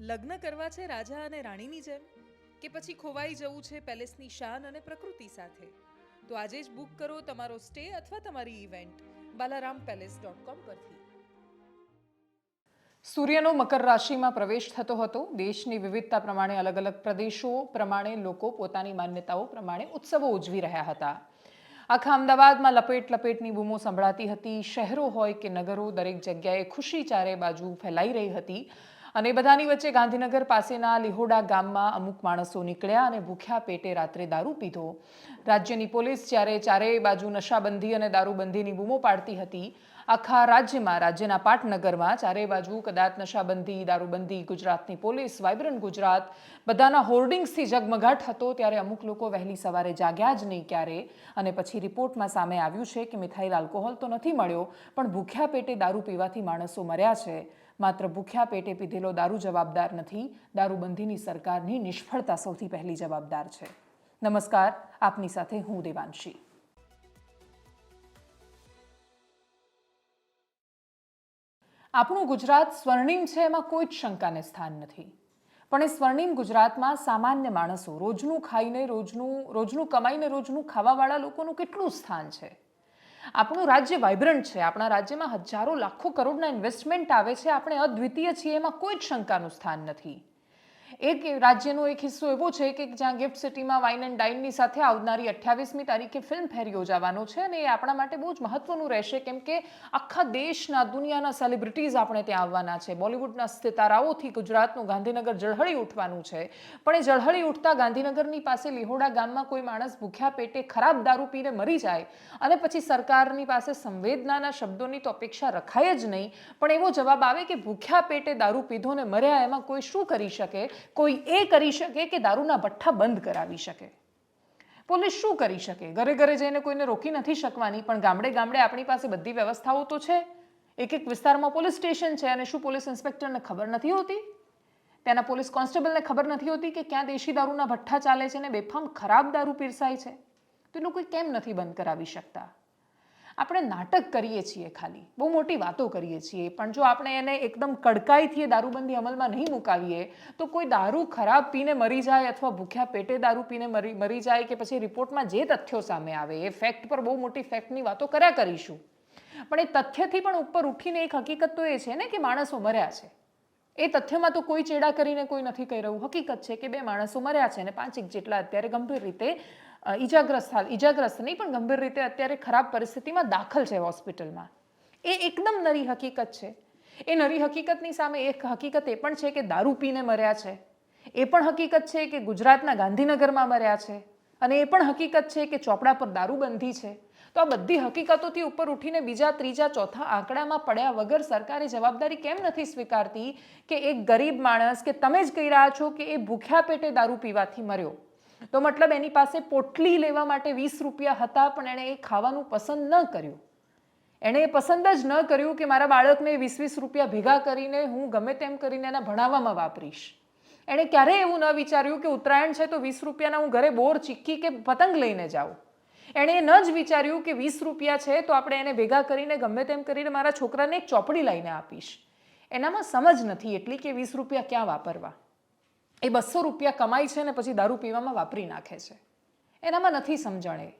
લગ્ન કરવા છે રાજા અને રાણીની જેમ? કે પછી ખોવાઈ જવું છે પેલેસની શાન અને પ્રકૃતિ સાથે? તો આજે જ બુક કરો તમારો સ્ટે અથવા તમારી event, Balaram palace dot com પરથી. સૂર્યનો મકર રાશિમાં પ્રવેશ થતો હતો. દેશની વિવિધતા પ્રમાણે અલગ અલગ પ્રદેશો પ્રમાણે લોકો પોતાની માન્યતાઓ પ્રમાણે ઉત્સવો ઉજવી રહ્યા હતા. આખા અમદાવાદમાં લપેટ લપેટની બૂમો સંભળાતી હતી. શહેરો હોય કે નગરો, દરેક જગ્યાએ ખુશી ચારે બાજુ ફેલાઈ રહી હતી. અને બધાની વચ્ચે ગાંધીનગર પાસેના લિહોડા ગામમાં અમુક માણસો નીકળ્યા અને ભૂખ્યા પેટે રાત્રે દારૂ પીધો. રાજ્યની પોલીસ જ્યારે ચારેય બાજુ નશાબંધી અને દારૂબંધીની બૂમો પાડતી હતી, આખા રાજ્યમાં, રાજ્યના પાટનગરમાં ચારેય બાજુ કદાચ નશાબંધી, દારૂબંધી, ગુજરાતની પોલીસ વાઇબ્રન્ટ ગુજરાત બધાના હોર્ડિંગ્સથી જગમગાટ હતો ત્યારે અમુક લોકો વહેલી સવારે જાગ્યા જ નહીં ક્યારે. અને પછી રિપોર્ટમાં સામે આવ્યું છે કે મિથાઇલ આલ્કોહોલ તો નથી મળ્યો, પણ ભૂખ્યા પેટે દારૂ પીવાથી માણસો મર્યા છે. માત્ર ભૂખ્યા પેટે પીધેલો દારૂ જવાબદાર નથી, દારૂબંધીની સરકારની નિષ્ફળતા સૌથી પહેલી જવાબદાર છે. નમસ્કાર, આપની સાથે હું દેવાંશી. આપણું ગુજરાત સ્વર્ણિમ છે, એમાં કોઈ જ શંકાને સ્થાન નથી. પણ એ સ્વર્ણિમ ગુજરાતમાં સામાન્ય માણસો રોજનું ખાઈને રોજનું રોજનું કમાઈને રોજનું ખાવાવાળા લોકોનું કેટલું સ્થાન છે? આપણું રાજ્ય વાઇબ્રન્ટ છે. આપણા રાજ્યમાં હજારો લાખો કરોડના ઇન્વેસ્ટમેન્ટ આવે છે. આપણે અદ્વિતીય છીએ. એમાં કોઈ જ શંકાનું સ્થાન નથી. એક રાજ્યનો એક હિસ્સો એવો છે કે જ્યાં ગિફ્ટ સિટીમાં વાઇન એન્ડ ડાઇનની સાથે આવનારી અઠ્યાવીસમી તારીખે ફિલ્મ ફેર યોજાવાનો છે અને એ આપણા માટે બહુ જ મહત્વનું રહેશે કેમ કે આખા દેશના દુનિયાના સેલિબ્રિટીઝ આપણે ત્યાં આવવાના છે. બોલિવૂડના સિતારાઓથી ગુજરાતનું ગાંધીનગર ઝળહળી ઉઠવાનું છે. પણ એ ઝળહળી ઉઠતા ગાંધીનગરની પાસે લિહોડા ગામમાં કોઈ માણસ ભૂખ્યા પેટે ખરાબ દારૂ પીને મરી જાય અને પછી સરકારની પાસે સંવેદનાના શબ્દોની તો અપેક્ષા રખાય જ નહીં. પણ એવો જવાબ આવે કે ભૂખ્યા પેટે દારૂ પીધો ને મર્યા એમાં કોઈ શું કરી શકે? કોઈ એ કરી શકે કે દારૂના ભઠ્ઠા બંધ કરાવી શકે. પોલીસ શું કરી શકે? ઘરે ઘરે જઈને કોઈને રોકી નથી શકવાની, પણ ગામડે ગામડે આપણી પાસે બધી વ્યવસ્થાઓ તો છે. એક એક વિસ્તારમાં પોલીસ સ્ટેશન છે અને શું પોલીસ ઇન્સ્પેક્ટરને ખબર નથી હોતી? ત્યાંના પોલીસ કોન્સ્ટેબલને ખબર નથી હોતી કે ક્યાં દેશી દારૂના ભઠ્ઠા ચાલે છે ને બેફામ ખરાબ દારૂ પીરસાય છે? તો એ લોકો કેમ નથી બંધ કરાવી શકતા? આપણે નાટક કરીએ છીએ ખાલી, બહુ મોટી વાતો કરીએ છીએ. પણ જો આપણે એને એકદમ કડકાઈથી એ દારૂબંધી અમલમાં નહીં મુકાવીએ, તો કોઈ દારૂ ખરાબ પીને મરી જાય અથવા ભૂખ્યા પેટે દારૂ પીને મરી મરી જાય કે પછી રિપોર્ટમાં જે તથ્યો સામે આવે, એ ફેક્ટ પર બહુ મોટી ફેક્ટની વાતો કર્યા કરીશું. પણ એ તથ્યથી પણ ઉપર ઉઠીને એક હકીકત તો એ છે ને કે માણસો મર્યા છે. એ તથ્યમાં તો કોઈ ચેડા કરીને કોઈ નથી કહી રહ્યું. હકીકત છે કે બે માણસો મર્યા છે અને પાંચેક જેટલા અત્યારે ગંભીર રીતે ઈજાગ્રસ્ત હાલ ઈજાગ્રસ્ત નહીં, પણ ગંભીર રીતે અત્યારે ખરાબ પરિસ્થિતિમાં દાખલ છે હોસ્પિટલમાં. એ એકદમ નરી હકીકત છે. એ નરી હકીકતની સામે એક હકીકત એ પણ છે કે દારૂ પીને મર્યા છે. એ પણ હકીકત છે કે ગુજરાતના ગાંધીનગરમાં મર્યા છે. અને એ પણ હકીકત છે કે ચોપડા પર દારૂબંધી છે. તો આ બધી હકીકતોથી ઉપર ઉઠીને બીજા, ત્રીજા, ચોથા આંકડામાં પડ્યા વગર સરકારે જવાબદારી કેમ નથી સ્વીકારતી કે એક ગરીબ માણસ કે તમે જ કહી રહ્યા છો કે એ ભૂખ્યા પેટે દારૂ પીવાથી મર્યો? તો મતલબ એની પાસે પોટલી લેવા માટે વીસ રૂપિયા હતા, પણ એણે એ ખાવાનું પસંદ ન કર્યું. એણે એ પસંદ જ ન કર્યું કે મારા બાળકને વીસ વીસ રૂપિયા ભેગા કરીને હું ગમે તેમ કરીને એના ભણાવવામાં વાપરીશ. એણે ક્યારેય એવું ન વિચાર્યું કે ઉત્તરાયણ છે તો વીસ રૂપિયાના હું ઘરે બોર ચીક્કી કે પતંગ લઈને જાઉં. એણે ન જ વિચાર્યું કે વીસ રૂપિયા છે તો આપણે એને ભેગા કરીને ગમે તેમ કરીને મારા છોકરાને એક ચોપડી લઈને આપીશ. એનામાં સમજ નથી એટલી કે વીસ રૂપિયા ક્યાં વાપરવા. એ બસો રૂપિયા કમાય છે ને પછી દારૂ પીવામાં વાપરી નાખે છે. એનામાં નથી સમજણ. એ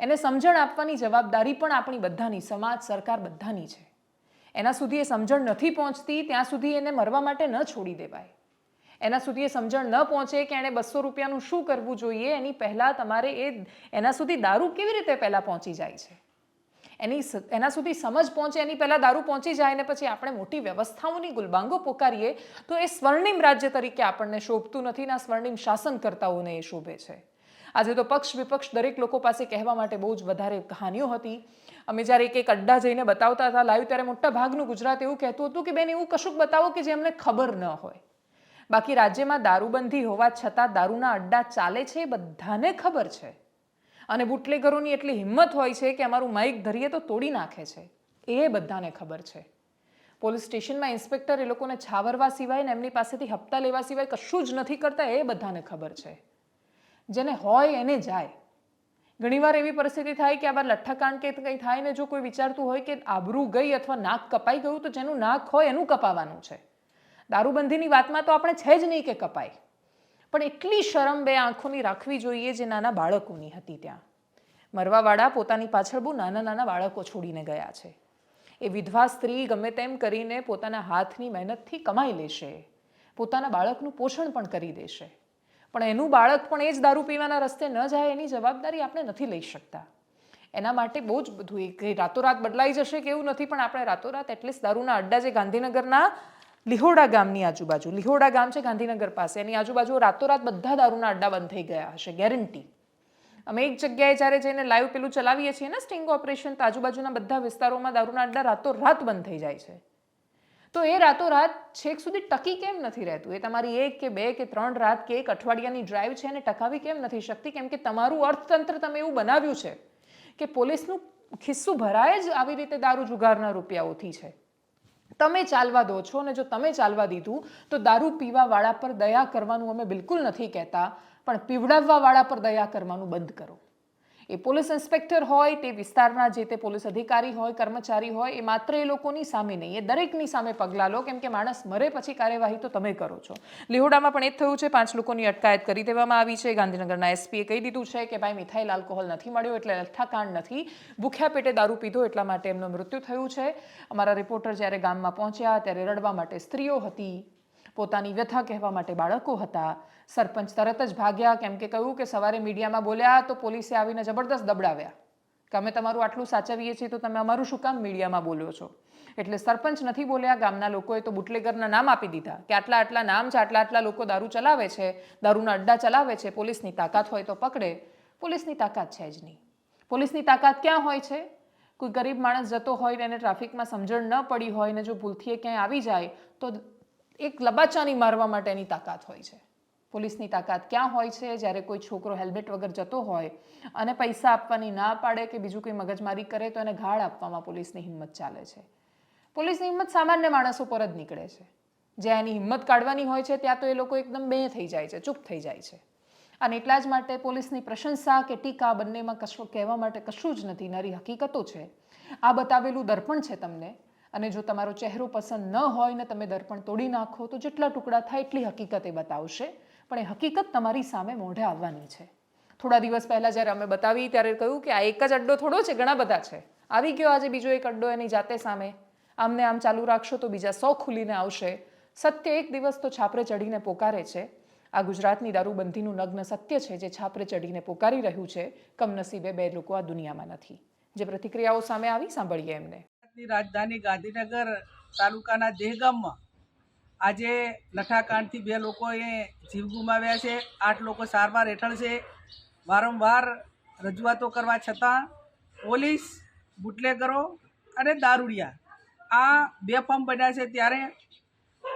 એને સમજણ આપવાની જવાબદારી પણ આપણી બધાની, સમાજ, સરકાર બધાની છે. એના સુધી એ સમજણ નથી પહોંચતી, ત્યાં સુધી એને મરવા માટે ન છોડી દેવાય. એના સુધી એ સમજણ ન પહોંચે કે એણે બસો રૂપિયાનું શું કરવું જોઈએ, એની પહેલાં તમારે એ, એના સુધી દારૂ કેવી રીતે પહેલાં પહોંચી જાય છે? એની એના સુધી સમજ પહોંચે, એની પહેલાં દારૂ પહોંચી જાય ને પછી આપણે મોટી વ્યવસ્થાઓની ગુલબાંગો પોકારીએ, તો એ સ્વર્ણિમ રાજ્ય તરીકે આપણને શોભતું નથી ને સ્વર્ણિમ શાસનકર્તાઓને એ શોભે છે. આજે તો પક્ષ વિપક્ષ દરેક લોકો પાસે કહેવા માટે બહુ જ વધારે કહાનીઓ હતી. અમે જ્યારે એક એક અડ્ડા જઈને બતાવતા હતા લાઈવ, ત્યારે મોટા ભાગનું ગુજરાત એવું કહેતું હતું કે, બેન, એવું કશુંક બતાવો કે જે અમને ખબર ન હોય. બાકી રાજ્યમાં દારૂબંધી હોવા છતાં દારૂના અડ્ડા ચાલે છે એ બધાને ખબર છે. અને બુટલેગરોની એટલી હિંમત હોય છે કે અમારું માઇક ધરીએ તો તોડી નાખે છે. એ બધાને ખબર છે. પોલીસ સ્ટેશનમાં ઇન્સ્પેક્ટર એ લોકોને છાવરવા સિવાય ને એમની પાસેથી હપ્તા લેવા સિવાય કશું જ નથી કરતા, એ બધાને ખબર છે. જેને હોય એને જાય. ઘણીવાર એવી પરિસ્થિતિ થાય કે આવા લઠ્ઠાકાંડ કે કંઈ થાય ને જો કોઈ વિચારતું હોય કે આબરૂ ગઈ અથવા નાક કપાઈ ગયું તો જેનું નાક હોય એનું કપાવાનું છે. દારૂબંધીની વાતમાં તો આપણે છે જ નહીં કે કપાય. પણ એટલી શરમ બે આંખોની રાખવી જોઈએ જે નાના બાળકોની હતી ત્યાં. મરવાવાળા પોતાની પાછળ બહુ નાના નાના બાળકો છોડીને ગયા છે. એ વિધવા સ્ત્રી ગમે તેમ કરીને પોતાના હાથની મહેનતથી કમાઈ લેશે. પોતાના બાળકનું પોષણ પણ કરી દેશે. પણ એનું બાળક પણ એ જ દારૂ પીવાના રસ્તે ન જાય એની જવાબદારી આપણે નથી લઈ શકતા. એના માટે બહુ જ બધું એ રાતોરાત બદલાઈ જશે કે એવું નથી, પણ આપણે રાતોરાત એટલીસ્ટ દારૂના અડ્ડા જે ગાંધીનગરના લિહોડા ગામની આજુબાજુ. લિહોડા ગામ છે ગાંધીનગર પાસે. એની આજુબાજુ રાતોરાત બધા દારૂના અડ્ડા બંધ થઈ ગયા હશે ગેરંટી અમે એક જગ્યાએ જ્યારે જઈને લાઈવ પેલું ચલાવીએ છીએ ને સ્ટિંગ ઓપરેશન તો આજુબાજુના બધા વિસ્તારોમાં દારૂના અડ્ડા રાતોરાત બંધ થઈ જાય છે. તો એ રાતોરાત છેક સુધી ટકી કેમ નથી રહેતું? એ તમારી એક કે બે કે ત્રણ રાત કે એક અઠવાડિયાની ડ્રાઈવ છે એને ટકાવી કેમ નથી શકતી? કેમ કે તમારું અર્થતંત્ર તમે એવું બનાવ્યું છે કે પોલીસનું ખિસ્સું ભરાય જ આવી રીતે દારૂ જુગારના રૂપિયાઓથી છે. તમે ચાલવા દો છો અને જો તમે ચાલવા દીધું, તો દારૂ પીવાવાળા પર દયા કરવાનું અમે બિલકુલ નથી કહેતા, પણ પીવડાવવાવાળા પર દયા કરવાનું બંધ કરો. એ પોલીસ ઇન્સ્પેક્ટર હોય, તે વિસ્તારના જે તે પોલીસ અધિકારી હોય, કર્મચારી હોય, એ માત્ર એ લોકોની સામે નહીં, એ દરેકની સામે પગલાં લો. કેમ કે માણસ મરે પછી કાર્યવાહી તો તમે કરો છો. લીહોડામાં પણ એ જ થયું છે. પાંચ લોકોની અટકાયત કરી દેવામાં આવી છે. ગાંધીનગરના એસપીએ કહી દીધું છે કે ભાઈ મિથાઇલ આલ્કોહોલ નથી મળ્યો એટલે લઠ્ઠાકાંડ નથી. ભૂખ્યા પેટે દારૂ પીધો એટલા માટે એમનું મૃત્યુ થયું છે. અમારા રિપોર્ટર જ્યારે ગામમાં પહોંચ્યા ત્યારે રડવા માટે સ્ત્રીઓ હતી પોતાની વ્યથા કહેવા માટે બાળકો હતા. સરપંચ તરત જ ભાગ્યા, કેમ કે કહ્યું કે સવારે મીડિયામાં બોલ્યા તો પોલીસે આવીને જબરદસ્ત દબડાવ્યા. કે અમે તમારું આટલું સાચવીએ છીએ તો તમે અમારું શું કામ મીડિયામાં બોલો છો? એટલે સરપંચ નથી બોલ્યા, ગામના લોકોએ તો બુટલેગરના નામ આપી દીધા કે આટલા આટલા નામ છે, આટલા આટલા લોકો દારૂ ચલાવે છે, દારૂના અડ્ડા ચલાવે છે, પોલીસની તાકાત હોય તો પકડે. પોલીસની તાકાત છે જ નહીં. પોલીસની તાકાત ક્યાં હોય છે? કોઈ ગરીબ માણસ જતો હોય ને એને ટ્રાફિકમાં સમજણ ન પડી હોય ને જો ભૂલથી ક્યાંય આવી જાય, તો એક લબાચાની મારવા માટેની તાકાત હોય છે. પોલીસની તાકાત ક્યાં હોય છે? જ્યારે કોઈ છોકરો હેલ્મેટ વગર જતો હોય અને પૈસા આપવાની ના પાડે કે બીજું કોઈ મગજમારી કરે તો એને ઘાળ આપવામાં પોલીસની હિંમત ચાલે છે. પોલીસની હિંમત સામાન્ય માણસો પર જ નીકળે છે. જ્યાં એની હિંમત કાઢવાની હોય છે, ત્યાં તો એ લોકો એકદમ બે થઈ જાય છે, ચૂપ થઈ જાય છે. અને એટલા જ માટે પોલીસની પ્રશંસા કે ટીકા બંનેમાં કશું કહેવા માટે કશું જ નથી, નરી હકીકતો છે. આ બતાવેલું દર્પણ છે તમને. અને જો તમારો ચહેરો પસંદ ન હોય ને તમે દર્પણ તોડી નાખો, તો જેટલા ટુકડા થાય એટલી હકીકત એ બતાવશે. પણ એ હકીકત તમારી સામે મોઢે આવવાની છે. થોડા દિવસ પહેલાં જ્યારે અમે બતાવી, ત્યારે કહ્યું કે આ એક જ અડ્ડો થોડો છે, ઘણા બધા છે. આવી ગયો આજે બીજો એક અડ્ડો એની જાતે સામે. આમને આમ ચાલુ રાખશો તો બીજા સો ખુલીને આવશે. સત્ય એક દિવસ તો છાપરે ચઢીને પોકારે છે. આ ગુજરાતની દારૂબંધીનું નગ્ન સત્ય છે જે છાપરે ચઢીને પોકારી રહ્યું છે. કમનસીબે બે લોકો આ દુનિયામાં નથી. જે પ્રતિક્રિયાઓ સામે આવી, સાંભળીએ એમને. ગુજરાતની રાજધાની ગાંધીનગર તાલુકાના દેહગામમાં આજે લઠાકાંડથી બે લોકોએ જીવ ગુમાવ્યા છે, આઠ લોકો સારવાર હેઠળ છે. વારંવાર રજૂઆતો કરવા છતાં પોલીસ બુટલેગરો અને દારૂડિયા આ બે ફોર્મ બન્યા છે. ત્યારે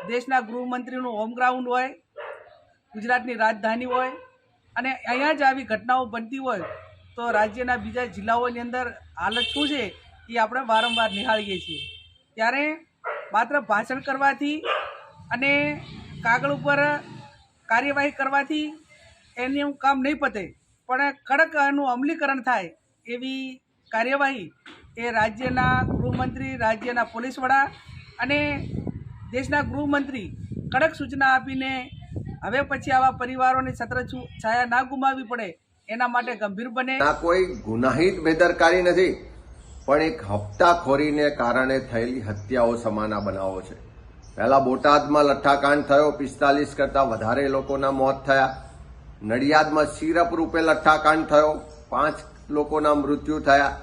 દેશના ગૃહમંત્રીનું હોમ ગ્રાઉન્ડ હોય, ગુજરાતની રાજધાની હોય અને અહીંયા જ આવી ઘટનાઓ બનતી હોય તો રાજ્યના બીજા જિલ્લાઓની અંદર હાલત શું છે? એ આપણે વારંવાર નિહાળીએ છીએ. ત્યારે માત્ર ભાષણ કરવાથી અને કાગળ ઉપર કાર્યવાહી કરવાથી એનું કામ નહીં પતે. પણ કડક એનું અમલીકરણ થાય એવી કાર્યવાહી એ રાજ્યના ગૃહમંત્રી, રાજ્યના પોલીસ વડા અને દેશના ગૃહમંત્રી કડક સૂચના આપીને હવે પછી આવા પરિવારોને છત્ર છાયા ના ગુમાવવી પડે એના માટે ગંભીર બને. કોઈ ગુનાહિત બેદરકારી નથી. પણ એક હપ્તાખોરીને કારણે થયેલી હત્યાઓ સમાના બનાવો છે. પહેલા બોટાદમાં લઠ્ઠાકાંડ થયો, પિસ્તાલીસ કરતાં વધારે લોકોના મોત થયા. નડિયાદમાં સિરપ રૂપે લઠ્ઠાકાંડ થયો, પાંચ લોકોના મૃત્યુ થયા.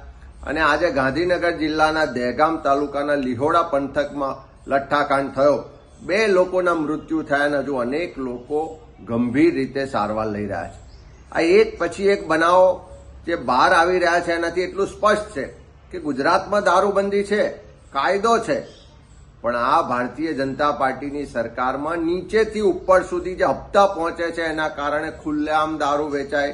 અને આજે ગાંધીનગર જિલ્લાના દહેગામ તાલુકાના લિહોડા પંથકમાં લઠ્ઠાકાંડ થયો. બે લોકોના મૃત્યુ થયા અને હજુ અનેક લોકો ગંભીર રીતે સારવાર લઈ રહ્યા છે. આ એક પછી એક બનાવો જે બહાર આવી રહ્યા છે એનાથી એટલું સ્પષ્ટ છે કે ગુજરાતમાં દારૂબંધી છે, કાયદો છે, પણ આ ભારતીય જનતા પાર્ટીની સરકારમાં નીચેથી ઉપર સુધી જે હપ્તા પહોંચે છે, એના કારણે ખુલ્લેઆમ દારૂ વેચાય,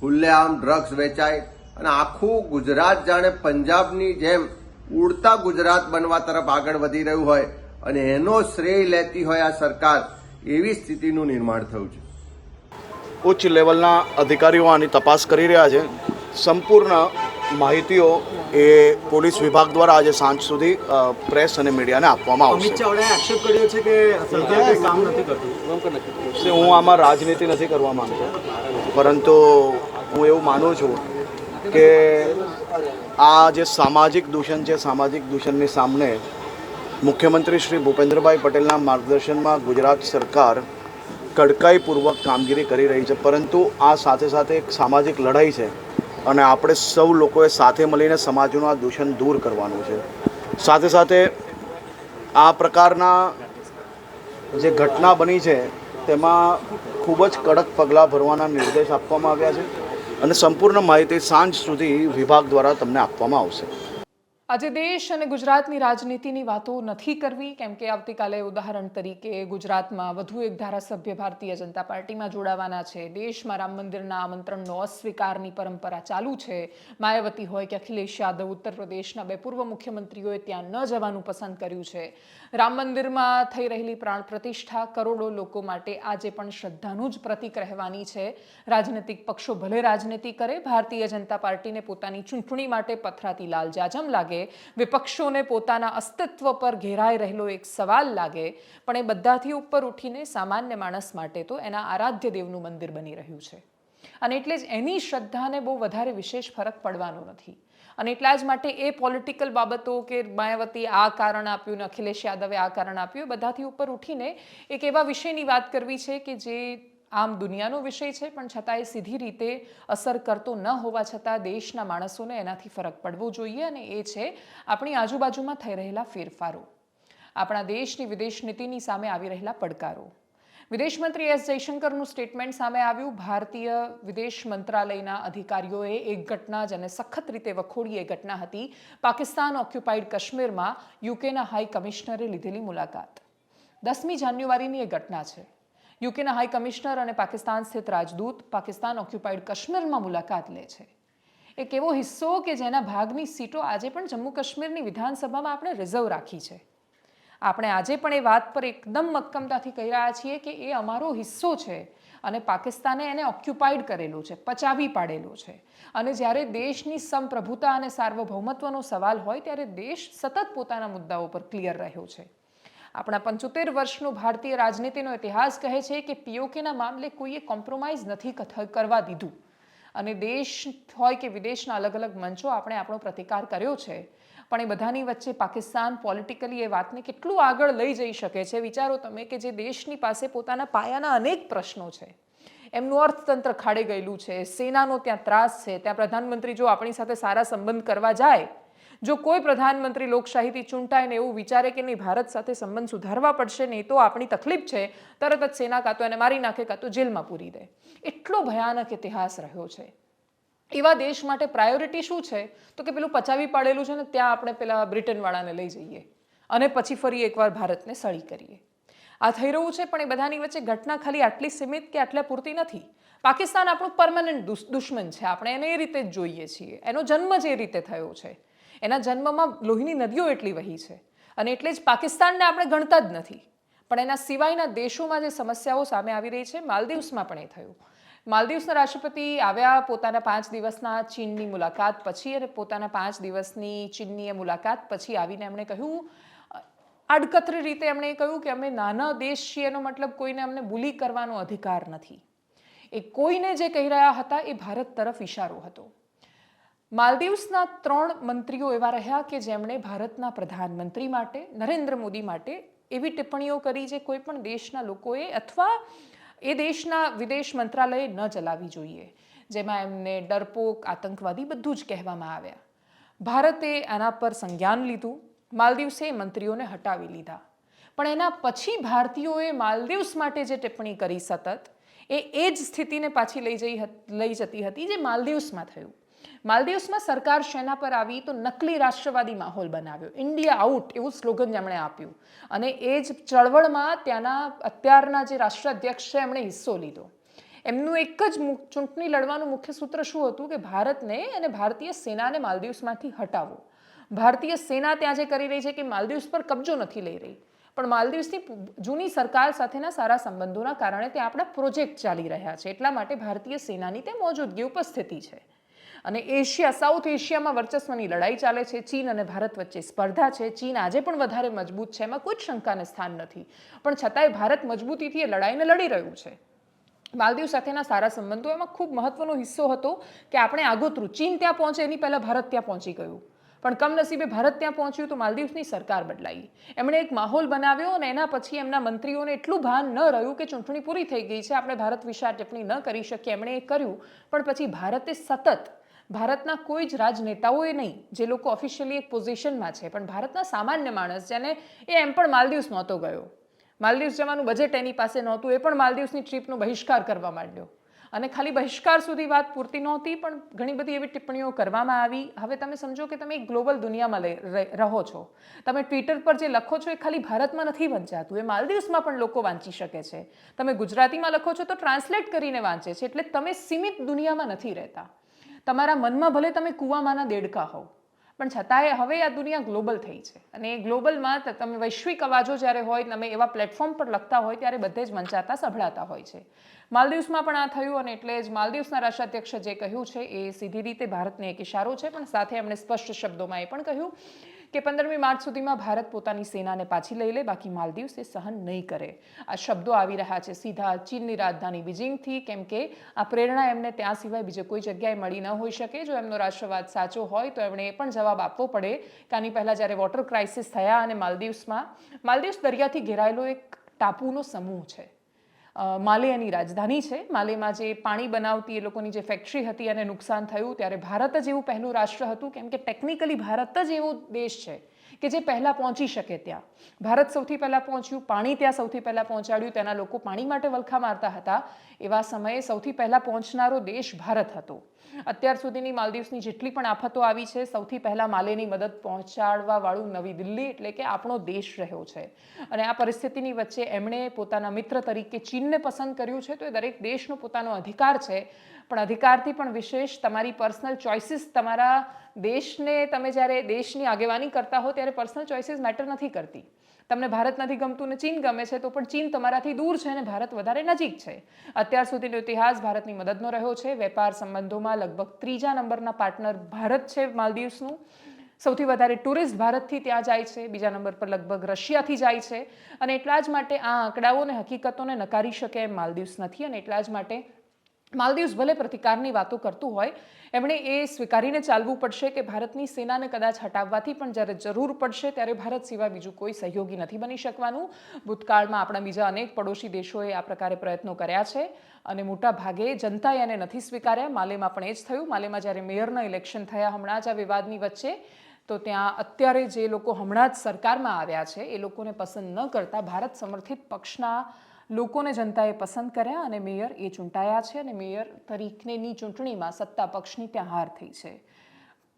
ખુલ્લેઆમ ડ્રગ્સ વેચાય, અને આખું ગુજરાત જાણે પંજાબની જેમ ઉડતા ગુજરાત બનવા તરફ આગળ વધી રહ્યું હોય, અને એનો શ્રેય લેતી હોય આ સરકાર, એવી સ્થિતિનું નિર્માણ થયું છે. ઉચ્ચ લેવલના અધિકારીઓ આની તપાસ કરી રહ્યા છે. સંપૂર્ણ માહિતીઓ એ પોલીસ વિભાગ દ્વારા આજે સાંજ સુધી પ્રેસ અને મીડિયાને આપવામાં આવશે. આક્ષેપ કર્યો છે કે સરકાર કામ નથી કરતું. હું આમાં રાજનીતિ નથી કરવા માંગતો. પરંતુ હું એવું માનું છું કે આ જે સામાજિક દૂષણ છે સામાજિક દૂષણની સામે મુખ્યમંત્રી શ્રી ભૂપેન્દ્રભાઈ પટેલના માર્ગદર્શનમાં ગુજરાત સરકાર કડકાઈપૂર્વક કામગીરી કરી રહી છે. પરંતુ આ સાથે સાથે એક સામાજિક લડાઈ છે. અને આપણે સૌ લોકોએ સાથે મળીને સમાજનું આ દૂષણ દૂર કરવાનું છે. સાથે સાથે આ પ્રકારના જે ઘટના બની છે, તેમાં ખૂબ જ કડક પગલાં ભરવાના નિર્દેશ આપવામાં આવ્યા છે અને સંપૂર્ણ માહિતી સાંજ સુધી વિભાગ દ્વારા તમને આપવામાં આવશે. આજે દેશ અને ગુજરાતની રાજનીતિની વાતો નથી કરવી, કેમ કે આવતીકાલે ઉદાહરણ તરીકે ગુજરાતમાં વધુ એક ધારાસભ્ય ભારતીય જનતા પાર્ટીમાં જોડાવાના છે. દેશમાં રામ મંદિરના આમંત્રણનો અસ્વીકારની પરંપરા ચાલુ છે. માયાવતી હોય કે અખિલેશ યાદવ ઉત્તર પ્રદેશના બે પૂર્વ મુખ્યમંત્રીઓએ ત્યાં ન જવાનું પસંદ કર્યું છે. રામ મંદિરમાં થઈ રહેલી પ્રાણ પ્રતિષ્ઠા કરોડો લોકો માટે આજે પણ શ્રદ્ધાનું જ પ્રતીક રહેવાની છે. રાજનૈતિક પક્ષો ભલે રાજનીતિ કરે, ભારતીય જનતા પાર્ટીને પોતાની ચૂંટણી માટે પથરાતી લાલ જાજમ લાગે. વિપક્ષોને પોતાના અસ્તિત્વ પર ઘેરાઈ રહેલો એક સવાલ લાગે, પણ એ બધાથી ઉપર ઉઠીને સામાન્ય માણસ માટે તો એના આરાધ્ય દેવનું મંદિર બની રહ્યું છે. અને એટલે જ એની શ્રદ્ધાને બહુ વધારે વિશેષ ફરક પડવાનો નથી. અને એટલા જ માટે એ પોલિટિકલ બાબતો કે માયાવતી આ કારણ આપ્યું ને અખિલેશ યાદવે આ કારણ આપ્યું બધાથી ઉપર ઉઠીને એક એવા વિષયની વાત કરવી છે કે જે આમ દુનિયાનો વિષય છે, પણ છતાં એ સીધી રીતે અસર કરતો ન હોવા છતાં દેશના માણસોને એનાથી ફરક પડવો જોઈએ અને એ છે, આપણી આજુબાજુમાં થઈ રહેલા ફેરફારો. આપણા દેશની વિદેશ નીતિની સામે આવી રહેલા પડકારો. વિદેશ મંત્રી એસ જયશંકરનું સ્ટેટમેન્ટ સામે આવ્યું. ભારતીય વિદેશ મંત્રાલયના અધિકારીઓએ એક ઘટના જેને સખત રીતે વખોડી એ ઘટના હતી. પાકિસ્તાન ઓક્યુપાઈડ કાશ્મીરમાં યુકેના હાઈ કમિશનરે લીધેલી મુલાકાત. દસમી જાન્યુઆરીની એ ઘટના છે. યુકેના હાઈ કમિશનર અને પાકિસ્તાન સ્થિત રાજદૂત પાકિસ્તાન ઓક્યુપાઈડ કાશ્મીરમાં મુલાકાત લે છે. એક એવો હિસ્સો કે જેના ભાગની સીટો આજે પણ જમ્મુ કાશ્મીરની વિધાનસભામાં આપણે રિઝર્વ રાખી છે. આપણે આજે પણ એ વાત પર એકદમ મક્કમતાથી કહી રહ્યા છીએ કે એ અમારો હિસ્સો છે અને પાકિસ્તાને એને ઓક્યુપાઈડ કરેલું છે, પચાવી પાડેલું છે. અને જ્યારે દેશની સંપ્રભુતા અને સાર્વભૌમત્વનો સવાલ હોય ત્યારે દેશ સતત પોતાના મુદ્દાઓ પર ક્લિયર રહ્યો છે. આપણા પંચોતેર વર્ષનો ભારતીય રાજનીતિનો ઇતિહાસ કહે છે કે પીઓકેના મામલે કોઈએ કોમ્પ્રોમાઇઝ નથી કરવા દીધું. અને દેશ હોય કે વિદેશના અલગ અલગ મંચો આપણે આપણો પ્રતિકાર કર્યો છે. પણ એ બધાની વચ્ચે પાકિસ્તાન પોલિટિકલી એ વાતને કેટલું આગળ લઈ જઈ શકે છે? વિચારો તમે કે જે દેશની પાસે પોતાના પાયાના અનેક પ્રશ્નો છે. એમનું અર્થતંત્ર ખાડે ગયેલું છે. સેનાનો ત્યાં ત્રાસ છે. ત્યાં પ્રધાનમંત્રી જો આપણી સાથે સારા સંબંધ કરવા જાય જો કોઈ પ્રધાનમંત્રી લોકશાહીથી ચૂંટાય ને એવું વિચારે કે નહીં, ભારત સાથે સંબંધ સુધારવા પડશે નહીં તો આપણી તકલીફ છે, તરત જ સેના કાં તો એને મારી નાખે, કાં તો જેલમાં પૂરી દે. એટલો ભયાનક ઇતિહાસ રહ્યો છે. એવા દેશ માટે પ્રાયોરિટી શું છે? તો કે પેલું પચાવી પાડેલું છે ને, ત્યાં આપણે પેલા બ્રિટનવાળાને લઈ જઈએ અને પછી ફરી એકવાર ભારતને સળી કરીએ. આ થઈ રહ્યું છે, પણ એ બધાની વચ્ચે ઘટના ખાલી આટલી સીમિત કે આટલા પૂરતી નથી. પાકિસ્તાન આપણું પરમાનન્ટ દુશ્મન છે, આપણે એને એ રીતે જ જોઈએ છીએ. એનો જન્મ જ એ રીતે થયો છે. એના જન્મમાં લોહીની નદીઓ એટલી વહી છે. અને એટલે જ પાકિસ્તાનને આપણે ગણતા જ નથી. પણ એના સિવાયના દેશોમાં જે સમસ્યાઓ સામે આવી રહી છે, માલદીવ્સમાં પણ એ થયું. માલદીવ્સના રાષ્ટ્રપતિ આવ્યા પોતાના પાંચ દિવસના ચીનની મુલાકાત પછી અને પોતાના પાંચ દિવસની ચીનની એ મુલાકાત પછી આવીને એમણે કહ્યું આડકતરી રીતે એમણે કહ્યું કે અમે નાના દેશ છીએ એનો મતલબ કોઈને અમને બુલી કરવાનો અધિકાર નથી. એ કોઈને જે કહી રહ્યા હતા એ ભારત તરફ ઇશારો હતો. માલદીવ્સના ત્રણ મંત્રીઓ એવા રહ્યા કે જેમણે ભારતના પ્રધાનમંત્રી માટે, નરેન્દ્ર મોદી માટે એવી ટિપ્પણીઓ કરી જે કોઈ પણ દેશના લોકોએ અથવા એ દેશના વિદેશ મંત્રાલયે ન ચલાવવી જોઈએ. જેમાં એમને ડરપોક, આતંકવાદી બધું જ કહેવામાં આવ્યા. ભારતે આના પર સંજ્ઞાન લીધું, માલદીવ્સે મંત્રીઓને હટાવી લીધા. પણ એના પછી ભારતીયોએ માલદીવ્સ માટે જે ટિપ્પણી કરી સતત, એ એ જ સ્થિતિને પાછી લઈ જઈ લઈ જતી હતી જે માલદીવ્સમાં થયું. માલદીવ્સમાં સરકાર શેના પર આવી તો નકલી રાષ્ટ્રવાદી માહોલ બનાવ્યો. ઇન્ડિયા આઉટ એવું સ્લોગન જેમણે આપ્યું. અને એ જ ચળવળમાં ત્યાંના અત્યારના જે રાષ્ટ્રાધ્યક્ષ છે, એમણે હિસ્સો લીધો. એમનું એક જ ચૂંટણી લડવાનું મુખ્ય સૂત્ર શું હતું કે ભારતને અને ભારતીય સેનાને માલદીવ્સમાંથી હટાવો ભારતીય સેના ત્યાં જે કરી રહી છે કે માલદીવ્સ પર કબજો નથી લઈ રહી. પણ માલદીવ્સની જૂની સરકાર સાથેના સારા સંબંધોના કારણે ત્યાં આપણા પ્રોજેક્ટ ચાલી રહ્યા છે. એટલા માટે ભારતીય સેનાની તે મોજૂદગી ઉપસ્થિતિ છે. અને એશિયા, સાઉથ એશિયામાં વર્ચસ્વની લડાઈ ચાલે છે. ચીન અને ભારત વચ્ચે સ્પર્ધા છે. ચીન આજે પણ વધારે મજબૂત છે. એમાં કોઈ જ શંકાને સ્થાન નથી. પણ છતાંય ભારત મજબૂતીથી એ લડાઈને લડી રહ્યું છે. માલદીવ સાથેના સારા સંબંધો એમાં ખૂબ મહત્વનો હિસ્સો હતો કે આપણે આગોતરું ચીન ત્યાં પહોંચે, એની પહેલાં ભારત ત્યાં પહોંચી ગયું. પણ કમનસીબે ભારત ત્યાં પહોંચ્યું તો માલદીવ્સની સરકાર બદલાઈ. એમણે એક માહોલ બનાવ્યો અને એના પછી એમના મંત્રીઓને એટલું ભાન ન રહ્યું કે ચૂંટણી પૂરી થઈ ગઈ છે. આપણે ભારત વિશે આ ટિપ્પણી ન કરી શકીએ. એમણે એ કર્યું. પણ પછી ભારતે સતત ભારતના કોઈ જ રાજનેતાઓએ નહીં, જે લોકો ઓફિશિયલી એક પોઝિશનમાં છે. પણ ભારતના સામાન્ય માણસ, જેને એ એમ પણ માલદીવ્સ નહોતો ગયો. માલદીવ્સ જવાનું બજેટ એની પાસે નહોતું, એ પણ માલદીવ્સની ટ્રીપનો બહિષ્કાર કરવા માંડ્યો. અને ખાલી બહિષ્કાર સુધી વાત પૂરતી નહોતી, પણ ઘણી બધી એવી ટિપ્પણીઓ કરવામાં આવી. હવે તમે સમજો કે તમે એક ગ્લોબલ દુનિયામાં રહો છો. તમે ટ્વિટર પર જે લખો છો, એ ખાલી ભારતમાં નથી વંચાતું. એ માલદીવ્સમાં પણ લોકો વાંચી શકે છે. તમે ગુજરાતીમાં લખો છો તો ટ્રાન્સલેટ કરીને વાંચે છે. એટલે તમે સીમિત દુનિયામાં નથી રહેતા. તમારા મનમાં ભલે તમે કૂવામાંના દેડકા હોવ, પણ છતાંય હવે આ દુનિયા ગ્લોબલ થઈ છે. અને એ ગ્લોબલમાં તમે વૈશ્વિક અવાજો જ્યારે હોય, તમે એવા પ્લેટફોર્મ પર લખતા હોય, ત્યારે બધે જ મંચાતા સંભળાતા હોય છે. માલદીવ્સમાં પણ આ થયું અને એટલે જ માલદીવ્સના રાષ્ટ્રાધ્યક્ષે જે કહ્યું છે, એ સીધી રીતે ભારતને એક ઇશારો છે, પણ સાથે એમણે સ્પષ્ટ શબ્દોમાં એ પણ કહ્યું કે પંદરમી માર્ચ સુધીમાં ભારત પોતાની સેનાને પાછી લઈ લે, બાકી માલદીવ્સ એ સહન નહીં કરે. આ શબ્દો આવી રહ્યા છે. સીધા ચીનની રાજધાની બીજિંગથી, કેમ કે આ પ્રેરણા એમને ત્યાં સિવાય બીજે કોઈ જગ્યાએ મળી ન હોઈ શકે. જો એમનો રાષ્ટ્રવાદ સાચો હોય, તો એમણે એ પણ જવાબ આપવો પડે. કે આની પહેલાં જ્યારે વોટર ક્રાઇસિસ થયા અને માલદીવ્સમાં, માલદીવ્સ દરિયાથી ઘેરાયેલો એક ટાપુનો સમૂહ છે. અ, માલે એની રાજધાની છે. માલેમાં જે પાણી બનાવતી એ લોકોની જે ફેક્ટરી હતી અને નુકસાન થયું. ત્યારે ભારત જ એવું પહેલું રાષ્ટ્ર હતું કેમ કે ટેકનિકલી ભારત જ એવો દેશ છે. કે જે પહેલાં પહોંચી શકે ત્યાં. ભારત સૌથી પહેલાં પહોંચ્યું, પાણી ત્યાં સૌથી પહેલાં પહોંચાડ્યું, તેના લોકો પાણી માટે વલખા મારતા હતા. એવા સમયે સૌથી પહેલાં પહોંચનારો દેશ ભારત હતો. અત્યાર સુધીની માલદીવ્સની જેટલી પણ આફતો આવી છે, સૌથી પહેલાં માલેની મદદ પહોંચાડવા વાળું નવી દિલ્હી એટલે કે આપણો દેશ રહ્યો છે. અને આ પરિસ્થિતિની વચ્ચે એમણે પોતાના મિત્ર તરીકે ચીનને પસંદ કર્યું છે, તો એ દરેક દેશનો પોતાનો અધિકાર છે. પણ અધિકારથી પણ વિશેષ તમારી પર્સનલ ચોઇસીસ તમારા દેશને, તમે જ્યારે દેશની આગેવાની કરતા હો ત્યારે પર્સનલ ચોઇસીસ મેટર નથી કરતી. તમને ભારત નથી ગમતું ને ચીન ગમે છે તો પણ ચીન તમારાથી દૂર છે અને ભારત વધારે નજીક છે. અત્યાર સુધીનો ઇતિહાસ ભારતની મદદનો રહ્યો છે. વેપાર સંબંધોમાં લગભગ ત્રીજા નંબરના પાર્ટનર ભારત છે માલદીવ્સનું. સૌથી વધારે ટુરિસ્ટ ભારતથી ત્યાં જાય છે. બીજા નંબર પર લગભગ રશિયાથી જાય છે. અને એટલા જ માટે આ આંકડાઓને હકીકતોને નકારી શકે એમ માલદીવ્સ નથી અને એટલા જ માટે માલદીવ્સ ભલે પ્રતિકારની વાતો કરતું હોય, એમણે એ સ્વીકારીને ચાલવું પડશે કે ભારતની સેનાને કદાચ હટાવવાથી પણ જ્યારે જરૂર પડશે ત્યારે ભારત સિવાય બીજું કોઈ સહયોગી નથી બની શકવાનું. ભૂતકાળમાં આપણા બીજા અનેક પડોશી દેશોએ આ પ્રકારે પ્રયત્નો કર્યા છે અને મોટા ભાગે જનતાએ એને નથી સ્વીકાર્યા. માલેમાં પણ એ જ થયું. માલેમાં જ્યારે મેયરના ઇલેક્શન થયા હમણાં જ આ વિવાદની વચ્ચે, તો ત્યાં અત્યારે જે લોકો હમણાં જ સરકારમાં આવ્યા છે, એ લોકોને પસંદ ન કરતા ભારત સમર્થિત પક્ષના લોકોને જનતાએ પસંદ કર્યા અને મેયર એ ચૂંટાયા છે અને મેયર તરીકેની ચૂંટણીમાં સત્તા પક્ષની ત્યાં હાર થઈ છે.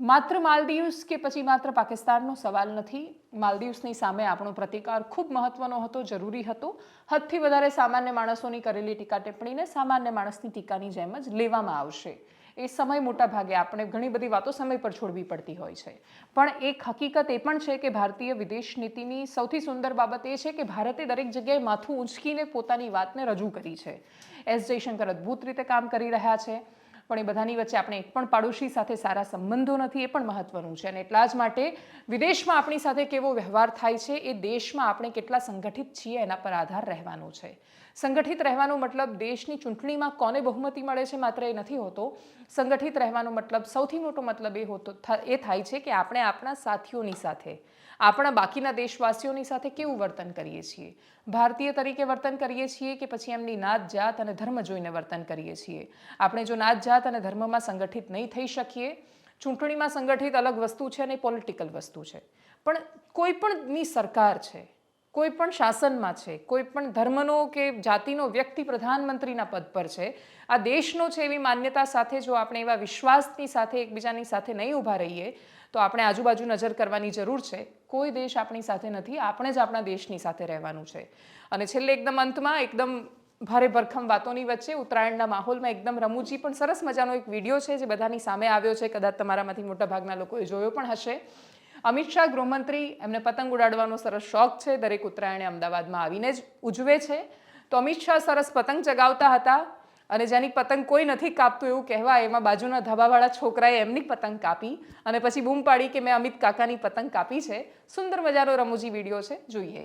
માત્ર માલદીવ્સ કે પછી માત્ર પાકિસ્તાનનો સવાલ નથી. માલદીવ્સની સામે આપણો પ્રતિકાર ખૂબ મહત્વનો હતો, જરૂરી હતો. હદથી વધારે સામાન્ય માણસોની કરેલી ટીકા ટિપ્પણીને સામાન્ય માણસની ટીકાની જેમ જ લેવામાં આવશે. એ સમય મોટા ભાગે આપણે ઘણી બધી વાતો સમય પર છોડવી પડતી હોય છે. પણ એક હકીકત એ પણ છે કે ભારતીય વિદેશ નીતિની સૌથી સુંદર બાબત એ છે કે ભારતે દરેક જગ્યાએ માથું ઊંચકીને પોતાની વાતને રજૂ કરી છે. એસ જયશંકર અદ્ભુત રીતે કામ કરી રહ્યા છે. પણ એ બધાની વચ્ચે આપણે એક પણ પાડોશી સાથે સારા સંબંધો નથી એ પણ મહત્વનું છે. અને એટલા જ માટે વિદેશમાં આપણી સાથે કેવો વ્યવહાર થાય છે એ દેશમાં આપણે કેટલા સંગઠિત છીએ એના પર આધાર રહેવાનો છે. સંગઠિત રહેવાનો મતલબ દેશની ચૂંટણીમાં કોને બહુમતી મળે છે માત્ર એ નથી હોતો. સંગઠિત રહેવાનો મતલબ સૌથી મોટો મતલબ એ હોતો એ થાય છે કે આપણે આપણા સાથીઓની સાથે, આપણા બાકીના દેશવાસીઓની સાથે કેવું વર્તન કરીએ છીએ? ભારતીય તરીકે વર્તન કરીએ છીએ કે પછી એમની નાત જાત અને ધર્મ જોઈને વર્તન કરીએ છીએ? આપણે જો નાત જાત અને ધર્મમાં સંગઠિત નહીં થઈ શકીએ, ચૂંટણીમાં સંગઠિત અલગ વસ્તુ છે અને પોલિટિકલ વસ્તુ છે. પણ કોઈ પણની સરકાર છે કોઈ પણ શાસનમાં છે, કોઈ પણ ધર્મનો કે જાતિનો વ્યક્તિ પ્રધાનમંત્રીના પદ પર છે, આ દેશનો છે એવી માન્યતા સાથે જો આપણે એવા વિશ્વાસની સાથે એકબીજાની સાથે નહીં ઊભા રહીએ, તો આપણે આજુબાજુ નજર કરવાની જરૂર છે. કોઈ દેશ આપણી સાથે નથી, આપણે જ આપણા દેશની સાથે રહેવાનું છે. અને છેલ્લે એકદમ અંતમાં એકદમ ભારે ભરખમ વાતોની વચ્ચે ઉત્તરાયણના માહોલમાં એકદમ રમૂજી પણ સરસ મજાનો એક વીડિયો છે જે બધાની સામે આવ્યો છે. કદાચ તમારામાંથી મોટાભાગના લોકોએ જોયો પણ હશે. અમિત શાહ, ગૃહમંત્રી, એમને પતંગ ઉડાડવાનો સરસ શોખ છે. દરેક ઉત્તરાયણે અમદાવાદમાં આવીને જ ઉજવે છે. તો અમિત શાહ સરસ પતંગ ચગાવતા હતા અને જેની પતંગ કોઈ નથી કાપતું એવું કહેવાય, એમાં બાજુના ધાબાવાળા છોકરાએ એમની પતંગ કાપી અને પછી બૂમ પાડી કે મેં અમિત કાકાની પતંગ કાપી છે. સુંદર મજાનો રમૂજી વીડિયો છે. જોઈએ.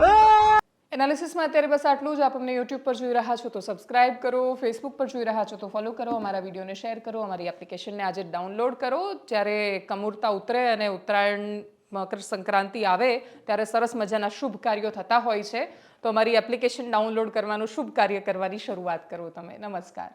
એ. એનાલિસિસમાં અત્યારે બસ આટલું જ. આપ અમને યુટ્યુબ પર જોઈ રહ્યા છો તો સબસ્ક્રાઇબ કરો ફેસબુક પર જોઈ રહ્યા છો તો ફોલો કરો, અમારા વિડીયોને શેર કરો, અમારી એપ્લિકેશનને આજે ડાઉનલોડ કરો. જ્યારે કમૂરતા ઉતરે અને ઉત્તરાયણ, મકર સંક્રાંતિ આવે, ત્યારે સરસ મજાના શુભ કાર્યો થતા હોય છે. તો અમારી એપ્લિકેશન ડાઉનલોડ કરવાનું, શુભ કાર્ય કરવાની શરૂઆત કરો તમે. નમસ્કાર.